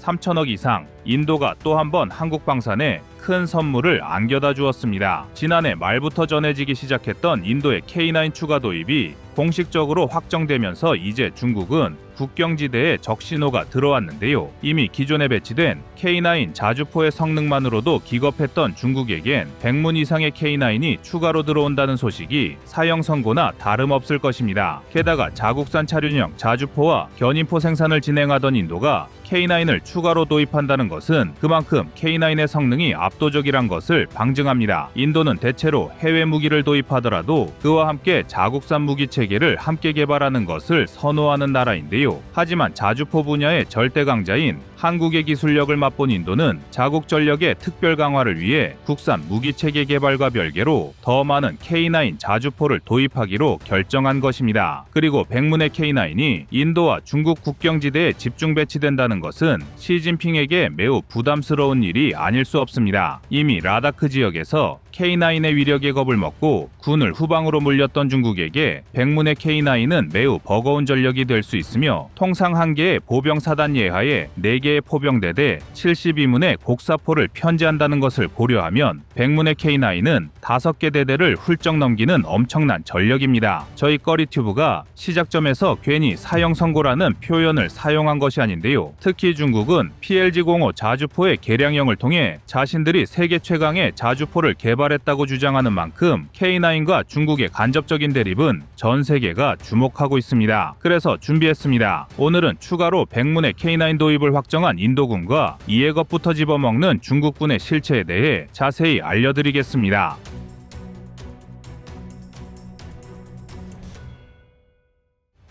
3천억 이상, 인도가 또 한 번 한국 방산에 큰 선물을 안겨다 주었습니다. 지난해 말부터 전해지기 시작했던 인도의 K9 추가 도입이 공식적으로 확정되면서 이제 중국은 국경지대에 적신호가 들어왔는데요. 이미 기존에 배치된 K9 자주포의 성능만으로도 기겁했던 중국에겐 100문 이상의 K9이 추가로 들어온다는 소식이 사형 선고나 다름없을 것입니다. 게다가 자국산 차륜형 자주포와 견인포 생산을 진행하던 인도가 K9을 추가로 도입한다는 것은 그만큼 K9의 성능이 압도적이란 것을 방증합니다. 인도는 대체로 해외 무기를 도입하더라도 그와 함께 자국산 무기 체계를 함께 개발하는 것을 선호하는 나라인데요. 하지만 자주포 분야의 절대 강자인 한국의 기술력을 맛본 인도는 자국 전력의 특별 강화를 위해 국산 무기 체계 개발과 별개로 더 많은 K9 자주포를 도입하기로 결정한 것입니다. 그리고 백문의 K9이 인도와 중국 국경지대에 집중 배치된다는 것은 시진핑에게 매우 부담스러운 일이 아닐 수 없습니다. 이미 라다크 지역에서 K9의 위력에 겁을 먹고 군을 후방으로 물렸던 중국에게 백문의 K9은 매우 버거운 전력이 될 수 있으며 통상 한 개의 보병 사단 예하에 4개의 포병대대 72문의 곡사포를 편제한다는 것을 고려하면 백문의 K9은 5개 대대를 훌쩍 넘기는 엄청난 전력입니다. 저희 꺼리튜브가 시작점에서 괜히 사형 선고라는 표현을 사용한 것이 아닌데요. 특히 중국은 PLG-05 자주포의 개량형을 통해 자신들이 세계 최강의 자주포를 개발 했다고 주장하는 만큼 K9과 중국의 간접적인 대립은 전 세계가 주목하고 있습니다. 그래서 준비했습니다. 오늘은 추가로 백문의 K9 도입을 확정한 인도군과 이에 겁부터 집어먹는 중국군의 실체에 대해 자세히 알려드리겠습니다.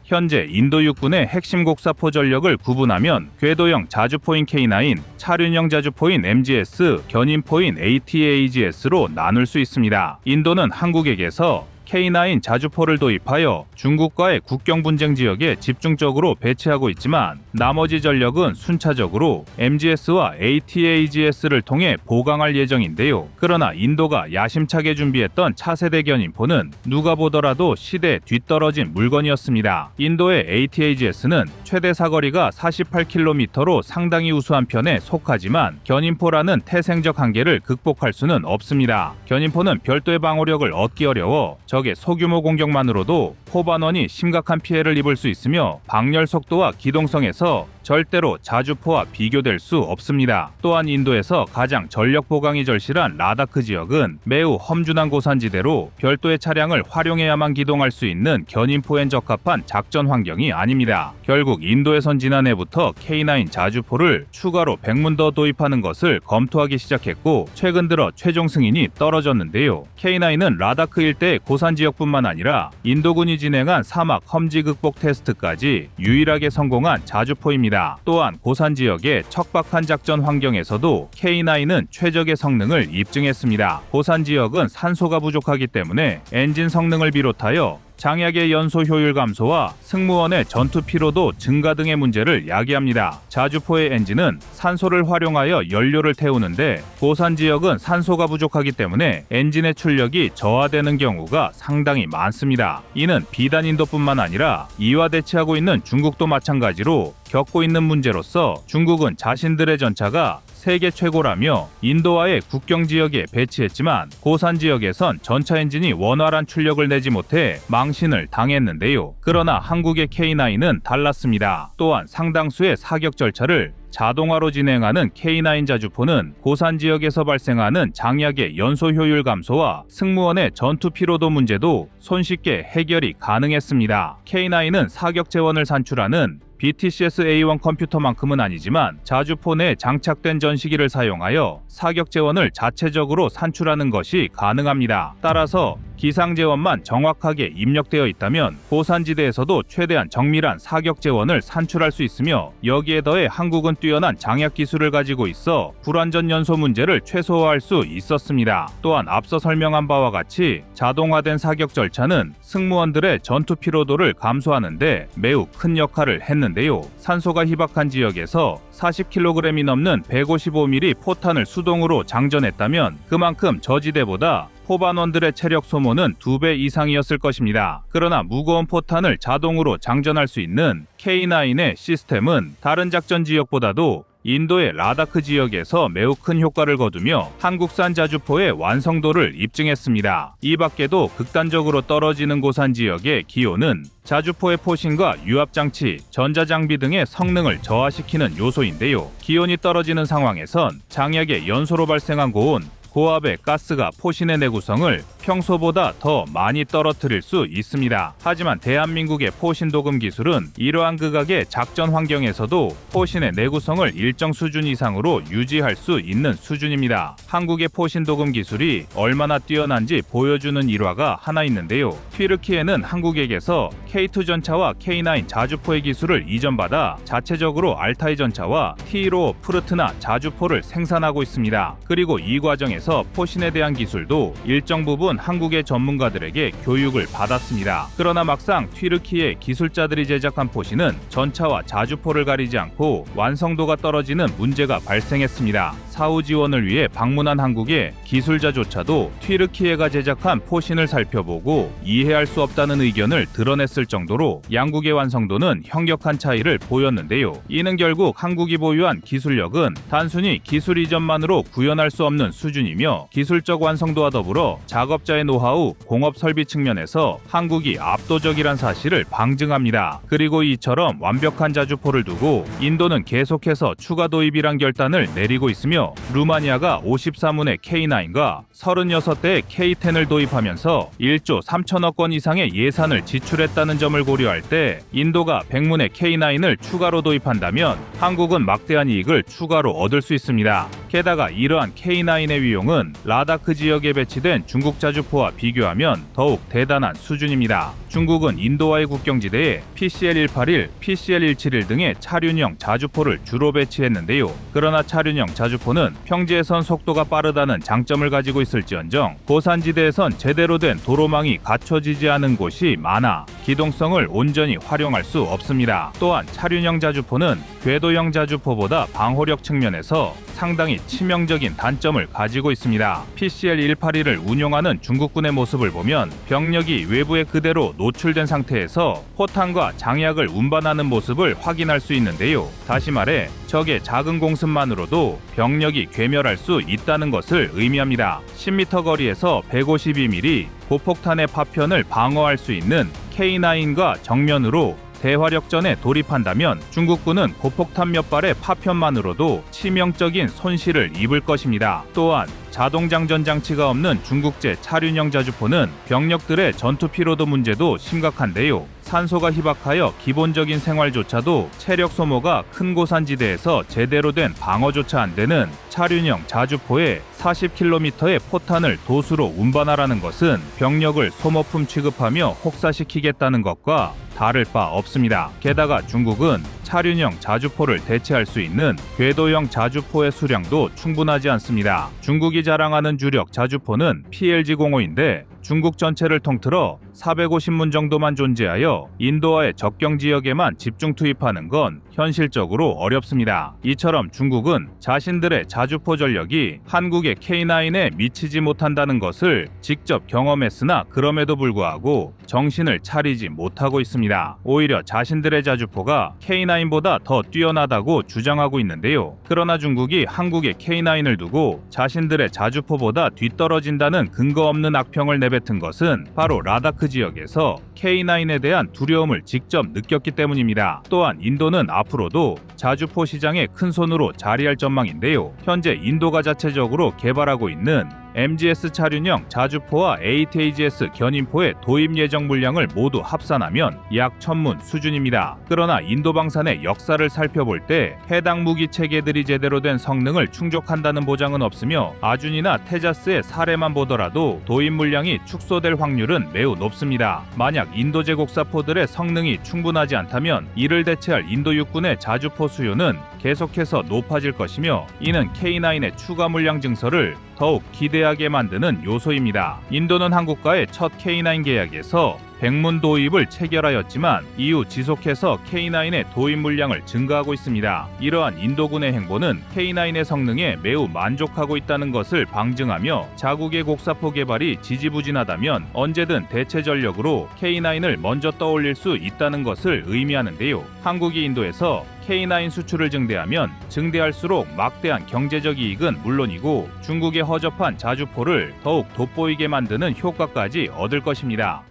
현재 인도 육군의 핵심 곡사포 전력을 구분하면 궤도형 자주포인 K9, 차륜형 자주포인 MGS, 견인포인 ATAGS로 나눌 수 있습니다. 인도는 한국에게서 K9 자주포를 도입하여 중국과의 국경 분쟁 지역에 집중적으로 배치하고 있지만 나머지 전력은 순차적으로 MGS와 ATAGS를 통해 보강할 예정인데요. 그러나 인도가 야심차게 준비했던 차세대 견인포는 누가 보더라도 시대에 뒤떨어진 물건이었습니다. 인도의 ATAGS는 최대 사거리가 48km로 상당히 우수한 편에 속하지만 견인포라는 태생적 한계를 극복할 수는 없습니다. 견인포는 별도의 방어력을 얻기 어려워 적의 소규모 공격만으로도 포반원이 심각한 피해를 입을 수 있으며 방열 속도와 기동성에서 절대로 자주포와 비교될 수 없습니다. 또한 인도에서 가장 전력 보강이 절실한 라다크 지역은 매우 험준한 고산지대로 별도의 차량을 활용해야만 기동할 수 있는 견인포엔 적합한 작전 환경이 아닙니다. 결국 인도에선 지난해부터 K9 자주포를 추가로 100문 더 도입하는 것을 검토하기 시작했고 최근 들어 최종 승인이 떨어졌는데요. K9은 라다크 일대의 고산 지역뿐만 아니라 인도군이 진행한 사막 험지 극복 테스트까지 유일하게 성공한 자주포입니다. 또한 고산 지역의 척박한 작전 환경에서도 K9은 최적의 성능을 입증했습니다. 고산 지역은 산소가 부족하기 때문에 엔진 성능을 비롯하여 장약의 연소 효율 감소와 승무원의 전투 피로도 증가 등의 문제를 야기합니다. 자주포의 엔진은 산소를 활용하여 연료를 태우는데 고산 지역은 산소가 부족하기 때문에 엔진의 출력이 저하되는 경우가 상당히 많습니다. 이는 비단 인도뿐만 아니라 이와 대치하고 있는 중국도 마찬가지로 겪고 있는 문제로서 중국은 자신들의 전차가 세계 최고라며 인도와의 국경 지역에 배치했지만 고산 지역에선 전차 엔진이 원활한 출력을 내지 못해 망신을 당했는데요. 그러나 한국의 K9은 달랐습니다. 또한 상당수의 사격 절차를 자동화로 진행하는 K9 자주포는 고산 지역에서 발생하는 장약의 연소 효율 감소와 승무원의 전투 피로도 문제도 손쉽게 해결이 가능했습니다. K9은 사격 재원을 산출하는 BTCS A1 컴퓨터만큼은 아니지만 자주포 내 장착된 전시기를 사용하여 사격 재원을 자체적으로 산출하는 것이 가능합니다. 따라서 기상 재원만 정확하게 입력되어 있다면 고산지대에서도 최대한 정밀한 사격 재원을 산출할 수 있으며 여기에 더해 한국은 뛰어난 장약 기술을 가지고 있어 불완전 연소 문제를 최소화할 수 있었습니다. 또한 앞서 설명한 바와 같이 자동화된 사격 절차는 승무원들의 전투 피로도를 감소하는데 매우 큰 역할을 했는데요. 산소가 희박한 지역에서 40kg이 넘는 155mm 포탄을 수동으로 장전했다면 그만큼 저지대보다 포반원들의 체력 소모는 두배 이상이었을 것입니다. 그러나 무거운 포탄을 자동으로 장전할 수 있는 K9의 시스템은 다른 작전 지역보다도 인도의 라다크 지역에서 매우 큰 효과를 거두며 한국산 자주포의 완성도를 입증했습니다. 이 밖에도 극단적으로 떨어지는 고산 지역의 기온은 자주포의 포신과 유압장치, 전자장비 등의 성능을 저하시키는 요소인데요. 기온이 떨어지는 상황에선 장약의 연소로 발생한 고온, 고압의 가스가 포신의 내구성을 평소보다 더 많이 떨어뜨릴 수 있습니다. 하지만 대한민국의 포신 도금 기술은 이러한 극악의 작전 환경에서도 포신의 내구성을 일정 수준 이상으로 유지할 수 있는 수준입니다. 한국의 포신 도금 기술이 얼마나 뛰어난지 보여주는 일화가 하나 있는데요. 튀르키예는 한국에게서 K2 전차와 K9 자주포의 기술을 이전받아 자체적으로 알타이 전차와 T1 프르트나 자주포를 생산하고 있습니다. 그리고 이 과정에서 포신에 대한 기술도 일정 부분 한국의 전문가들에게 교육을 받았습니다. 그러나 막상 튀르키예 기술자들이 제작한 포신은 전차와 자주포를 가리지 않고 완성도가 떨어지는 문제가 발생했습니다. 사후 지원을 위해 방문한 한국의 기술자조차도 튀르키예가 제작한 포신을 살펴보고 이해할 수 없다는 의견을 드러냈을 정도로 양국의 완성도는 현격한 차이를 보였는데요. 이는 결국 한국이 보유한 기술력은 단순히 기술 이전만으로 구현할 수 없는 수준이며 기술적 완성도와 더불어 작업자의 노하우, 공업 설비 측면에서 한국이 압도적이란 사실을 방증합니다. 그리고 이처럼 완벽한 자주포를 두고 인도는 계속해서 추가 도입이란 결단을 내리고 있으며 루마니아가 54문의 K9과 36대의 K10을 도입하면서 1조 3천억 원 이상의 예산을 지출했다는 점을 고려할 때 인도가 100문의 K9을 추가로 도입한다면 한국은 막대한 이익을 추가로 얻을 수 있습니다. 게다가 이러한 K9의 위용은 라다크 지역에 배치된 중국 자주포와 비교하면 더욱 대단한 수준입니다. 중국은 인도와의 국경지대에 PCL-181, PCL-171 등의 차륜형 자주포를 주로 배치했는데요. 그러나 차륜형 자주포는 평지에선 속도가 빠르다는 장점을 가지고 있을지언정 고산지대에선 제대로 된 도로망이 갖춰지지 않은 곳이 많아 기동성을 온전히 활용할 수 없습니다. 또한 차륜형 자주포는 궤도형 자주포보다 방호력 측면에서 상당히 치명적인 단점을 가지고 있습니다. PCL-181을 운용하는 중국군의 모습을 보면 병력이 외부에 그대로 노출된 상태에서 포탄과 장약을 운반하는 모습을 확인할 수 있는데요. 다시 말해 적의 작은 공습만으로도 병력이 괴멸할 수 있다는 것을 의미합니다. 10m 거리에서 152mm 고폭탄의 파편을 방어할 수 있는 K9과 정면으로 대화력전에 돌입한다면 중국군은 고폭탄 몇 발의 파편만으로도 치명적인 손실을 입을 것입니다. 또한 자동장전 장치가 없는 중국제 차륜형 자주포는 병력들의 전투 피로도 문제도 심각한데요. 산소가 희박하여 기본적인 생활조차도 체력 소모가 큰 고산지대에서 제대로 된 방어조차 안 되는 차륜형 자주포에 40km의 포탄을 도수로 운반하라는 것은 병력을 소모품 취급하며 혹사시키겠다는 것과 다를 바 없습니다. 게다가 중국은 차륜형 자주포를 대체할 수 있는 궤도형 자주포의 수량도 충분하지 않습니다. 중국이 자랑하는 주력 자주포는 PLG-05인데 중국 전체를 통틀어 450문 정도만 존재하여 인도와의 접경 지역에만 집중 투입하는 건 현실적으로 어렵습니다. 이처럼 중국은 자신들의 자주포 전력이 한국의 K9에 미치지 못한다는 것을 직접 경험했으나 그럼에도 불구하고 정신을 차리지 못하고 있습니다. 오히려 자신들의 자주포가 K9 보다 더 뛰어나다고 주장하고 있는데요. 그러나 중국이 한국의 K9을 두고 자신들의 자주포보다 뒤떨어진다는 근거 없는 악평을 내뱉은 것은 바로 라다크 지역에서 K9에 대한 두려움을 직접 느꼈기 때문입니다. 또한 인도는 앞으로도 자주포 시장에 큰 손으로 자리할 전망인데요. 현재 인도가 자체적으로 개발하고 있는 MGS 차륜형 자주포와 ATAGS 견인포의 도입 예정 물량을 모두 합산하면 약 천문 수준입니다. 그러나 인도 방산의 역사를 살펴볼 때 해당 무기 체계들이 제대로 된 성능을 충족한다는 보장은 없으며 아준이나 테자스의 사례만 보더라도 도입 물량이 축소될 확률은 매우 높습니다. 만약 인도 제국사포들의 성능이 충분하지 않다면 이를 대체할 인도 육군의 자주포 수요는 계속해서 높아질 것이며 이는 K9의 추가 물량 증설을 더욱 기대 하게 만드는 요소입니다. 인도는 한국과의 첫 K9 계약에서 백문 도입을 체결하였지만 이후 지속해서 K9의 도입 물량을 증가하고 있습니다. 이러한 인도군의 행보는 K9의 성능에 매우 만족하고 있다는 것을 방증하며 자국의 곡사포 개발이 지지부진하다면 언제든 대체 전력으로 K9을 먼저 떠올릴 수 있다는 것을 의미하는데요. 한국이 인도에서 K9 수출을 증대하면 증대할수록 막대한 경제적 이익은 물론이고 중국의 허접한 자주포를 더욱 돋보이게 만드는 효과까지 얻을 것입니다.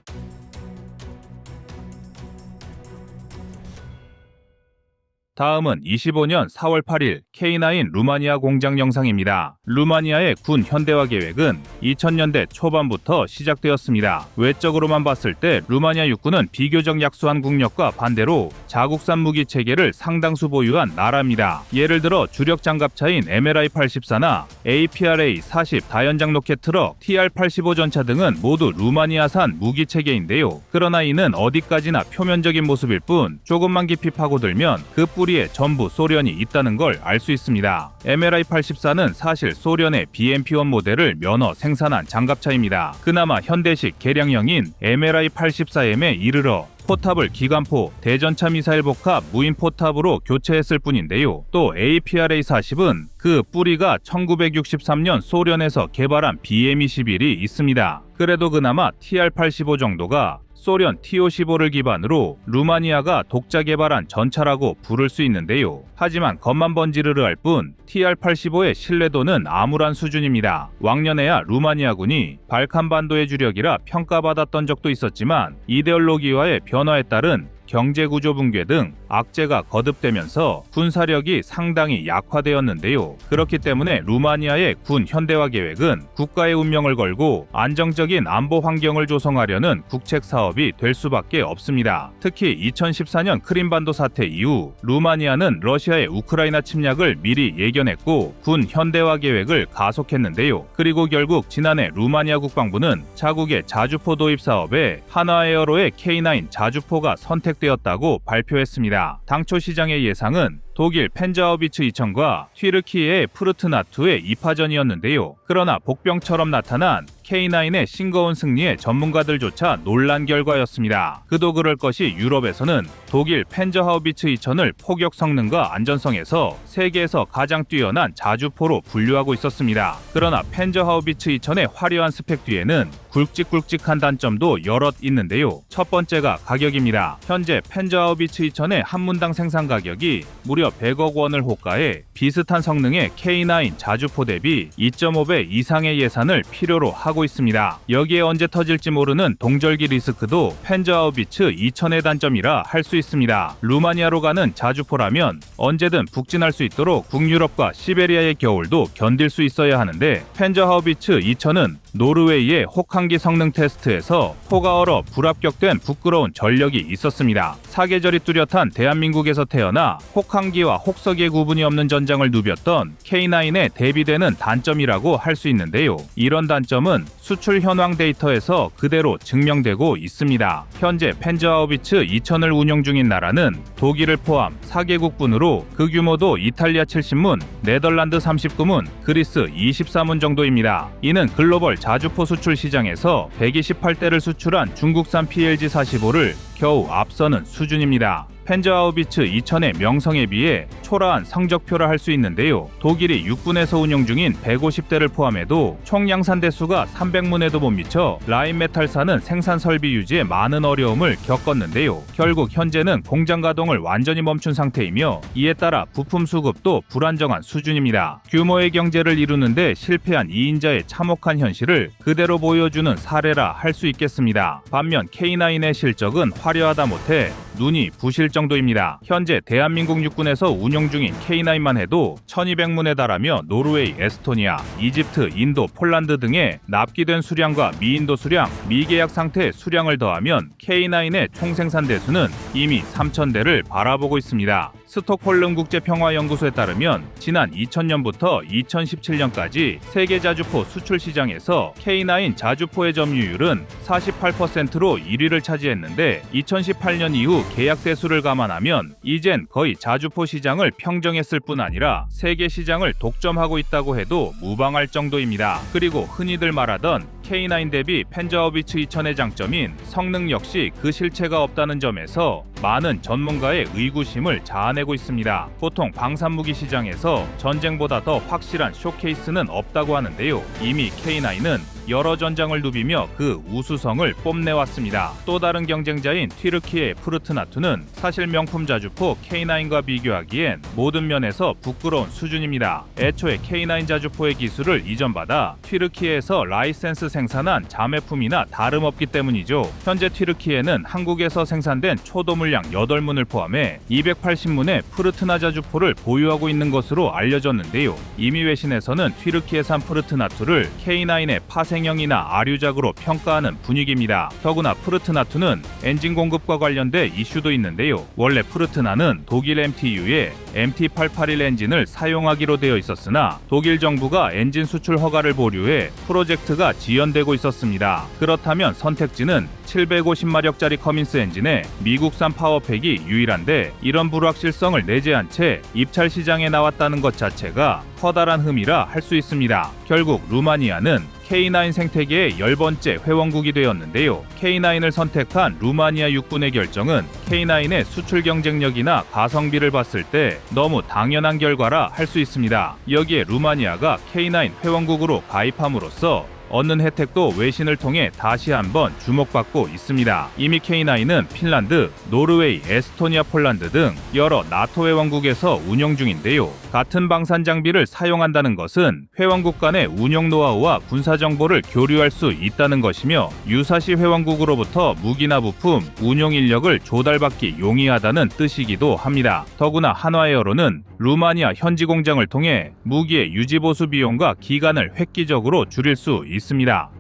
다음은 25년 4월 8일 K9 루마니아 공장 영상입니다. 루마니아의 군 현대화 계획은 2000년대 초반부터 시작되었습니다. 외적으로만 봤을 때 루마니아 육군은 비교적 약소한 국력과 반대로 자국산 무기 체계를 상당수 보유한 나라입니다. 예를 들어 주력 장갑차인 MLI-84나 APRA-40 다연장 로켓 트럭, TR-85 전차 등은 모두 루마니아산 무기 체계인데요. 그러나 이는 어디까지나 표면적인 모습일 뿐 조금만 깊이 파고들면 그 뿌리 에 전부 소련이 있다는 걸 알 수 있습니다. MLI-84는 사실 소련의 BMP-1 모델을 면허 생산한 장갑차입니다. 그나마 현대식 개량형인 MLI-84M에 이르러 포탑을 기관포, 대전차 미사일 복합, 무인 포탑으로 교체했을 뿐인데요. 또 APRA-40은 그 뿌리가 1963년 소련에서 개발한 BM-21이 있습니다. 그래도 그나마 TR-85 정도가 소련 T-55를 기반으로 루마니아가 독자 개발한 전차라고 부를 수 있는데요. 하지만 겉만 번지르르 할 뿐 TR-85의 신뢰도는 암울한 수준입니다. 왕년에야 루마니아군이 발칸반도의 주력이라 평가받았던 적도 있었지만 이데올로기와의 변화에 따른 경제 구조 붕괴 등 악재가 거듭되면서 군사력이 상당히 약화되었는데요. 그렇기 때문에 루마니아의 군 현대화 계획은 국가의 운명을 걸고 안정적인 안보 환경을 조성하려는 국책 사업이 될 수밖에 없습니다. 특히 2014년 크림반도 사태 이후 루마니아는 러시아의 우크라이나 침략을 미리 예견했고 군 현대화 계획을 가속했는데요. 그리고 결국 지난해 루마니아 국방부는 자국의 자주포 도입 사업에 하나에어로의 K9 자주포가 선택 되었다고 발표했습니다. 당초 시장의 예상은 독일 펜자어비츠 2000과 튀르키예의 푸르트나투의 2파전이었는데요. 그러나 복병처럼 나타난 K9의 싱거운 승리에 전문가들조차 놀란 결과였습니다. 그도 그럴 것이 유럽에서는 독일 펜저하우비츠 2000을 포격 성능과 안전성에서 세계에서 가장 뛰어난 자주포로 분류하고 있었습니다. 그러나 펜저하우비츠 2000의 화려한 스펙 뒤에는 굵직굵직한 단점도 여럿 있는데요. 첫 번째가 가격입니다. 현재 펜저하우비츠 2000의 한 문당 생산 가격이 무려 100억 원을 호가해 비슷한 성능의 K9 자주포 대비 2.5배 이상의 예산을 필요로 하고 있습니다. 여기에 언제 터질지 모르는 동절기 리스크도 펜저하우비츠 2000의 단점이라 할 수 있습니다. 루마니아로 가는 자주포라면 언제든 북진할 수 있도록 북유럽과 시베리아의 겨울도 견딜 수 있어야 하는데 펜저하우비츠 2000은 노르웨이의 혹한기 성능 테스트에서 포가 얼어 불합격된 부끄러운 전력이 있었습니다. 사계절이 뚜렷한 대한민국에서 태어나 혹한기와 혹석의 구분이 없는 전장을 누볐던 K9에 대비되는 단점이라고 할 수 있는데요. 이런 단점은 수출 현황 데이터에서 그대로 증명되고 있습니다. 현재 펜저하우비츠 2000을 운영 중인 나라는 독일을 포함 4개국분으로 그 규모도 이탈리아 70문, 네덜란드 39문, 그리스 23문 정도입니다. 이는 글로벌 자주포 수출 시장에서 128대를 수출한 중국산 PLG45를 겨우 앞서는 수준입니다. 펜저하우비츠 2000의 명성에 비해 초라한 성적표라 할 수 있는데요. 독일이 육군에서 운영 중인 150대를 포함해도 총 양산 대 수가 300문에도 못 미쳐 라인메탈사는 생산 설비 유지에 많은 어려움을 겪었는데요. 결국 현재는 공장 가동을 완전히 멈춘 상태이며 이에 따라 부품 수급도 불안정한 수준입니다. 규모의 경제를 이루는데 실패한 2인자의 참혹한 현실을 그대로 보여주는 사례라 할 수 있겠습니다. 반면 K9의 실적은 화 려하다 못해 눈이 부실 정도입니다. 현재 대한민국 육군에서 운영 중인 K9만 해도 1200문에 달하며 노르웨이, 에스토니아, 이집트, 인도, 폴란드 등의 납기된 수량과 미인도 수량, 미계약 상태의 수량을 더하면 K9의 총 생산 대수는 이미 3000대를 바라보고 있습니다. 스톡홀름 국제평화연구소에 따르면 지난 2000년부터 2017년까지 세계 자주포 수출 시장에서 K9 자주포의 점유율은 48%로 1위를 차지했는데 2018년 이후 계약 대수를 감안하면 이젠 거의 자주포 시장을 평정했을 뿐 아니라 세계 시장을 독점하고 있다고 해도 무방할 정도입니다. 그리고 흔히들 말하던 K9 대비 펜저어비츠 2000의 장점인 성능 역시 그 실체가 없다는 점에서 많은 전문가의 의구심을 자아내 고 있습니다. 보통 방산무기 시장에서 전쟁보다 더 확실한 쇼케이스는 없다고 하는데요. 이미 K9은 여러 전장을 누비며 그 우수성을 뽐내왔습니다. 또 다른 경쟁자인 튀르키의 푸르트나투는 사실 명품 자주포 K9과 비교하기엔 모든 면에서 부끄러운 수준입니다. 애초에 K9 자주포의 기술을 이전받아 튀르키에서 라이센스 생산한 자매품이나 다름없기 때문이죠. 현재 튀르키에는 한국에서 생산된 초도 물량 8문을 포함해 280문의 푸르트나 자주포를 보유하고 있는 것으로 알려졌는데요. 이미 외신에서는 튀르키에산 푸르트나투를 K9의 파생 형이나 아류작으로 평가하는 분위기입니다. 더구나 푸르트나투는 엔진 공급과 관련돼 이슈도 있는데요. 원래 푸르트나는 독일 MTU의 MT881 엔진을 사용하기로 되어 있었으나 독일 정부가 엔진 수출 허가를 보류해 프로젝트가 지연되고 있었습니다. 그렇다면 선택지는 750마력짜리 커민스 엔진에 미국산 파워팩이 유일한데 이런 불확실성을 내재한 채 입찰 시장에 나왔다는 것 자체가 커다란 흠이라 할 수 있습니다. 결국 루마니아는 K9 생태계의 열 번째 회원국이 되었는데요. K9을 선택한 루마니아 육군의 결정은 K9의 수출 경쟁력이나 가성비를 봤을 때 너무 당연한 결과라 할 수 있습니다. 여기에 루마니아가 K9 회원국으로 가입함으로써 얻는 혜택도 외신을 통해 다시 한번 주목받고 있습니다. 이미 K9은 핀란드, 노르웨이, 에스토니아, 폴란드 등 여러 나토 회원국에서 운영 중인데요. 같은 방산 장비를 사용한다는 것은 회원국 간의 운영 노하우와 군사 정보를 교류할 수 있다는 것이며 유사시 회원국으로부터 무기나 부품, 운용 인력을 조달받기 용이하다는 뜻이기도 합니다. 더구나 한화에어로는 루마니아 현지 공장을 통해 무기의 유지 보수 비용과 기간을 획기적으로 줄일 수 있습니다.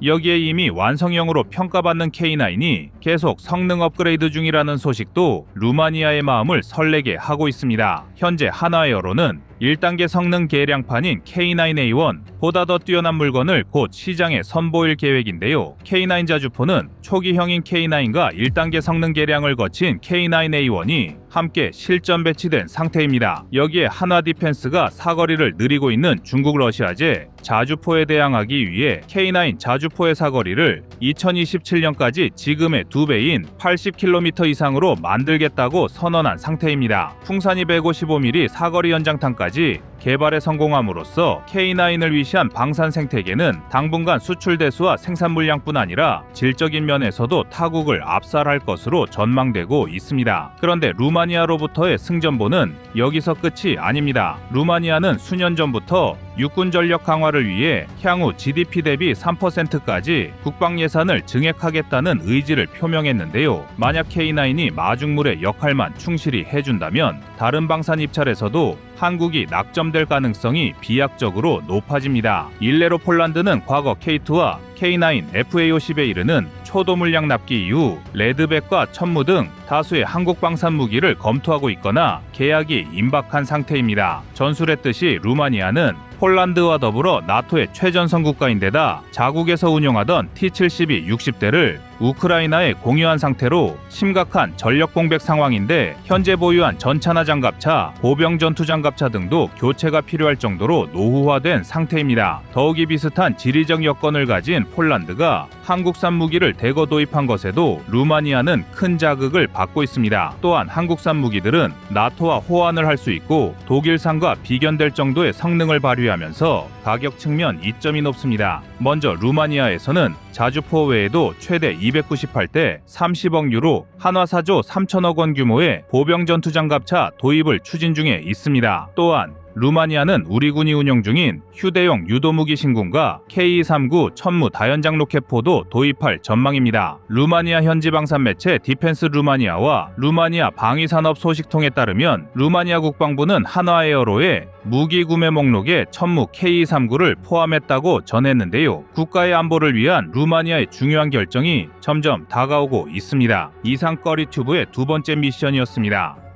여기에 이미 완성형으로 평가받는 K9이 계속 성능 업그레이드 중이라는 소식도 루마니아의 마음을 설레게 하고 있습니다. 현재 한화에어로는 1단계 성능 개량판인 K9A1 보다 더 뛰어난 물건을 곧 시장에 선보일 계획인데요. K9 자주포는 초기형인 K9과 1단계 성능 개량을 거친 K9A1이 함께 실전 배치된 상태입니다. 여기에 한화 디펜스가 사거리를 느리고 있는 중국 러시아제 자주포에 대항하기 위해 K9 자주포의 사거리를 2027년까지 지금의 두 배인 80km 이상으로 만들겠다고 선언한 상태입니다. 풍산이 155mm 사거리 연장탄까지 가지 개발에 성공함으로써 K9을 위시한 방산 생태계는 당분간 수출 대수와 생산 물량뿐 아니라 질적인 면에서도 타국을 압살할 것으로 전망되고 있습니다. 그런데 루마니아로부터의 승전보는 여기서 끝이 아닙니다. 루마니아는 수년 전부터 육군 전력 강화를 위해 향후 GDP 대비 3%까지 국방 예산을 증액하겠다는 의지를 표명했는데요. 만약 K9이 마중물의 역할만 충실히 해준다면 다른 방산 입찰에서도 한국이 낙점 될 가능성이 비약적으로 높아집니다. 일례로 폴란드는 과거 K2와 K9 FA50에 이르는 초도 물량 납기 이후 레드백과 천무 등 다수의 한국 방산 무기를 검토하고 있거나 계약이 임박한 상태입니다. 전술했듯이 루마니아는 폴란드와 더불어 나토의 최전선 국가인데다 자국에서 운용하던 T-72 60대를 우크라이나에 공유한 상태로 심각한 전력 공백 상황인데 현재 보유한 전차나 장갑차, 보병 전투 장갑차 등도 교체가 필요할 정도로 노후화된 상태입니다. 더욱이 비슷한 지리적 여건을 가진 폴란드가 한국산 무기를 대거 도입한 것에도 루마니아는 큰 자극을 받고 있습니다. 또한 한국산 무기들은 나토와 호환을 할 수 있고 독일산과 비견될 정도의 성능을 발휘하면서 가격 측면 이점이 높습니다. 먼저 루마니아에서는 자주포 외에도 최대 298대 30억 유로 한화 4조 3천억 원 규모의 보병 전투 장갑차 도입을 추진 중에 있습니다. 또한 루마니아는 우리 군이 운영 중인 휴대용 유도무기 신군과 K239 천무 다연장 로켓포도 도입할 전망입니다. 루마니아 현지 방산 매체 디펜스 루마니아와 루마니아 방위산업 소식통에 따르면 루마니아 국방부는 한화에어로의 무기 구매 목록에 천무 K239를 포함했다고 전했는데요. 국가의 안보를 위한 루마니아의 중요한 결정이 점점 다가오고 있습니다. 이상 꺼리 튜브의 두 번째 미션이었습니다.